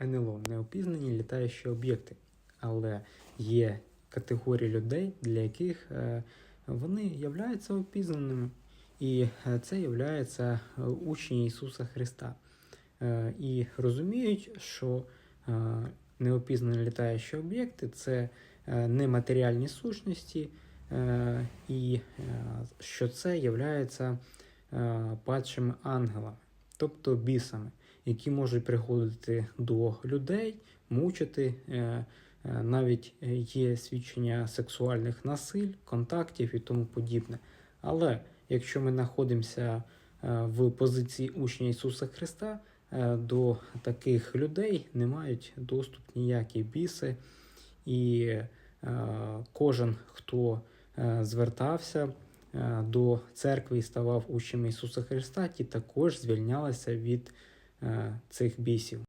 НЛО неопізнані літаючі об'єкти, але є категорії людей, для яких е, вони являються опізнаними. І е, це являються е, учні Ісуса Христа. І розуміють, що неопізнані літаючі об'єкти це нематеріальні сущності, і що це являється падшими ангелами, тобто бісами, які можуть приходити до людей, мучити. е, е, Навіть є свідчення сексуальних насиль, контактів і тому подібне. Але якщо ми знаходимося е, в позиції учня Ісуса Христа, до таких людей не мають доступ ніякі біси, і кожен, хто звертався до церкви і ставав учнем Ісуса Христа, ті також звільнялися від цих бісів.